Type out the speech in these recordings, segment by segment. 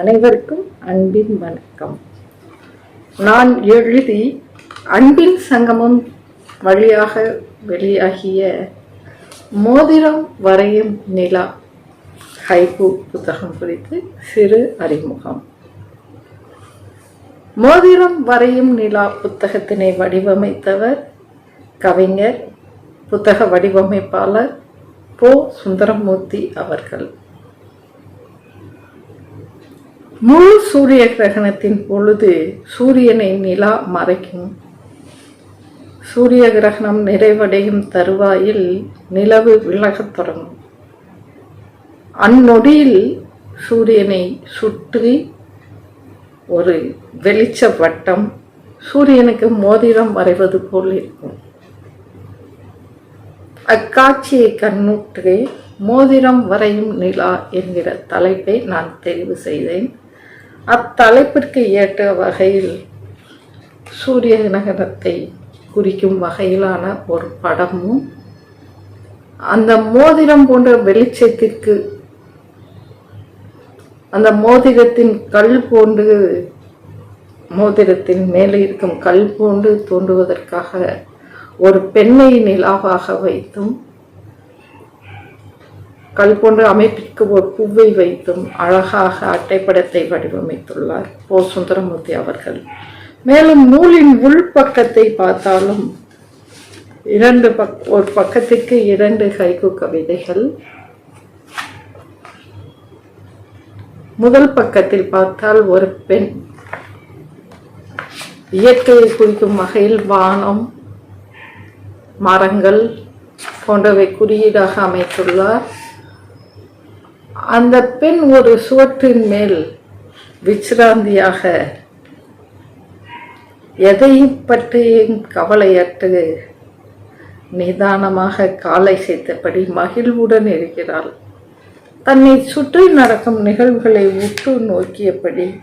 அனைவருக்கும் அன்பின் வணக்கம். நான் எழுதி அன்பின் சங்கமம் வழியாக வெளியாகிய மோதிரம் வரையும் நிலா ஹைகு புத்தகம் குறித்து சிறு அறிமுகம். மோதிரம் வரையும் நிலா புத்தகத்தினை வடிவமைத்தவர் கவிஞர் புத்தக வடிவமைப்பாளர் போ சுந்தரமூர்த்தி அவர்கள். முழு சூரிய கிரகணத்தின் பொழுது சூரியனை நிலா மறைக்கும். சூரிய கிரகணம் நிறைவடையும் தருவாயில் நிலவு விலகத் தொடங்கும். அந்நொடியில் சூரியனை சுற்றி ஒரு வெளிச்ச வட்டம் சூரியனுக்கு மோதிரம் வரைவது போல் இருக்கும். அக்காட்சியை கண்ணுற்று மோதிரம் வரையும் நிலா என்கிற தலைப்பை நான் தெரிவு செய்தேன். அத்தலைப்பிற்கு ஏற்ற வகையில் சூரிய நகரத்தை குறிக்கும் வகையிலான ஒரு படமும் அந்த மோதிரம் போன்ற வெளிச்சத்திற்கு அந்த மோதிரத்தின் கல் போன்று மோதிரத்தின் மேலே இருக்கும் கல் போன்று தோன்றுவதற்காக ஒரு பெண்ணை நிலாவாக வைத்தும் கல் போன்ற அமைப்பிற்கு ஒரு பூவை வைத்தும் அழகாக அட்டைப்படத்தை வடிவமைத்துள்ளார் ஓ சுந்தரமூர்த்தி அவர்கள். மேலும் நூலின் உள்பக்கத்தை பார்த்தாலும் இரண்டு பக் ஒரு பக்கத்திற்கு இரண்டு ஹைகு கவிதைகள். முதல் பக்கத்தில் பார்த்தால் ஒரு பெண் இயற்கையை குறிக்கும் வகையில் வானம் மரங்கள் போன்றவை குறியீடாக அமைத்துள்ளார். அந்த பெண் ஒரு சுவற்றின் மேல் விசிராந்தியாக எதையும் பற்றியும் கவலையற்று நிதானமாக காலை சேர்த்தபடி மகிழ்வுடன் இருக்கிறாள். தன்னை சுற்றி நடக்கும் நிகழ்வுகளை உற்று நோக்கியபடி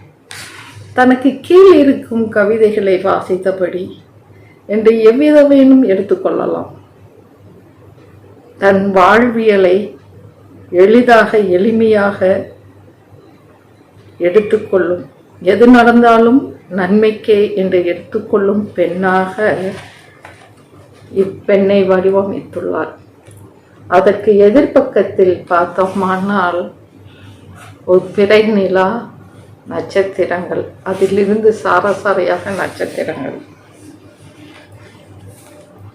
தனக்கு கீழ் இருக்கும் கவிதைகளை வாசித்தபடி என்று எவ்விதவேனும் எடுத்துக்கொள்ளலாம் தன் வாழ்வியலை எளிதாக எளிமையாக எடுத்துக்கொள்ளும். எது நடந்தாலும் நன்மைக்கே என்று எடுத்துக்கொள்ளும் பெண்ணாக இப்பெண்ணை வடிவமைத்துள்ளார். அதற்கு எதிர்பக்கத்தில் பார்த்தோமானால் ஒரு பிறை நிலா நட்சத்திரங்கள். அதிலிருந்து சாரசாரையாக நட்சத்திரங்கள்.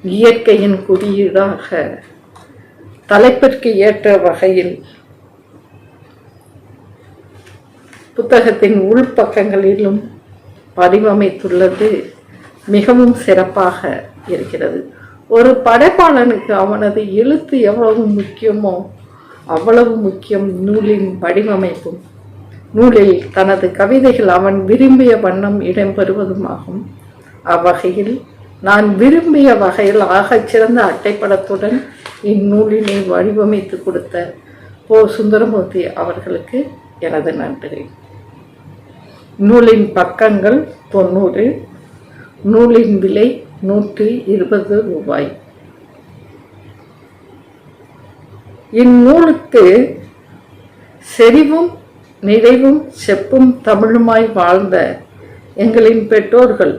இயற்கையின் குறியீடாக தலைப்பிற்கு ஏற்ற வகையில் புத்தகத்தின் உள்பக்கங்களிலும் வடிவமைத்துள்ளது. மிகவும் சிறப்பாக இருக்கிறது. ஒரு படைப்பாளனுக்கு அவனது எழுத்து எவ்வளவு முக்கியமோ அவ்வளவு முக்கியம் நூலின் வடிவமைப்பும் நூலில் தனது கவிதைகள் அவன் விரும்பிய வண்ணம் இடம்பெறுவதுமாகும் அவ்வகையில் நான் விரும்பிய வகையில் ஆகச் சிறந்த அட்டைப்படத்துடன் இந்நூலினை வடிவமைத்து கொடுத்த போ சுந்தரமூர்த்தி அவர்களுக்கு எனது நன்றி. நூலின் பக்கங்கள் தொண்ணூறு நூலின் விலை நூற்றி இருபது ரூபாய். இந்நூலுக்கு செறிவும் நிறைவும் செப்பும் தமிழுமாய் வாழ்ந்த எங்களின் பெற்றோர்கள்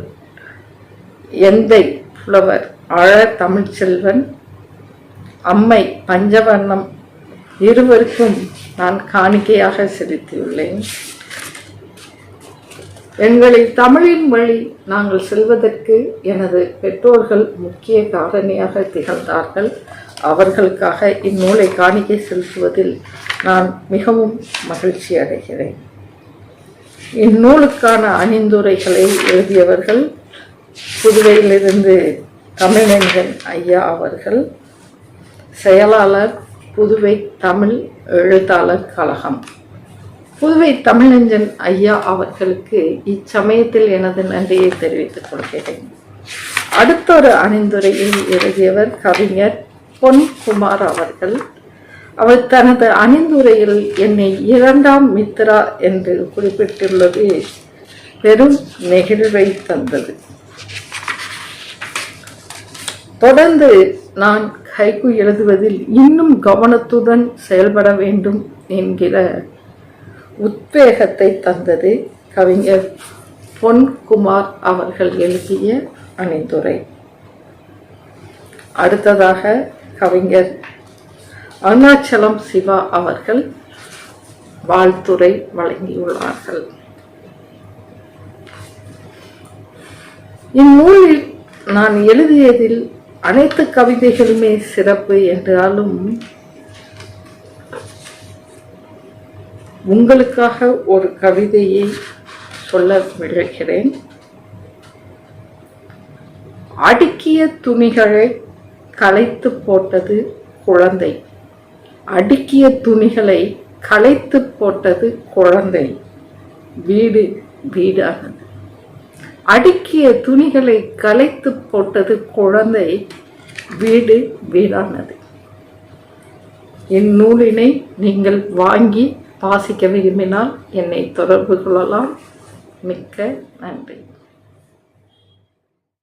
எந்தை புலவர் அழ தமிழ்ச்செல்வன் அம்மை பஞ்சவர்ணம் இருவருக்கும் நான் காணிக்கையாக செலுத்தியுள்ளேன். எங்களை தமிழின் வழி நாங்கள் செல்வதற்கு எனது பெற்றோர்கள் முக்கிய காரணியாக திகழ்ந்தார்கள். அவர்களுக்காக இந்நூலை காணிக்கை செலுத்துவதில் நான் மிகவும் மகிழ்ச்சி அடைகிறேன். இந்நூலுக்கான அணிந்துரைகளை எழுதியவர்கள் புதுவையிலிருந்து தமிழெஞ்சன் ஐயா அவர்கள் செயலாளர் புதுவை தமிழ் எழுத்தாளர் கழகம். புதுவை தமிழஞ்சன் ஐயா அவர்களுக்கு இச்சமயத்தில் எனது நன்றியை தெரிவித்துக் கொள்கிறேன். அடுத்தொரு அணிந்துரையில் எழுதியவர் கவிஞர் பொன் குமார் அவர்கள். அவர் தனது அணிந்துரையில் என்னை இரண்டாம் மித்ரா என்று குறிப்பிட்டுள்ளது பெரும் நெகிழ்வை தந்தது. தொடர்ந்து நான் ஹைக்கு எழுதுவதில் இன்னும் கவனத்துடன் செயல்பட வேண்டும் என்கிற உத்வேகத்தை தந்தது கவிஞர் பொன்குமார் அவர்கள் எழுதிய அணிந்துரை. அடுத்ததாக கவிஞர் அருணாச்சலம் சிவா அவர்கள் வாழ்த்துரை வழங்கியுள்ளார்கள். இந்நூலில் நான் எழுதியதில் அனைத்து கவிதைகளுமே சிறப்பு என்றாலும் உங்களுக்காக ஒரு கவிதையை சொல்ல விடுகிறேன் அடுக்கிய துணிகளை களைத்து போட்டது குழந்தை. அடுக்கிய துணிகளை களைத்து போட்டது குழந்தை. வீடு வீடானது. அடுக்கிய துணிகளை கலைத்து போட்டது குழந்தை வீடு வீடானது. இந்நூலினை நீங்கள் வாங்கி வாசிக்க விரும்பினால் என்னை தொடர்பு கொள்ளலாம். மிக்க நன்றி.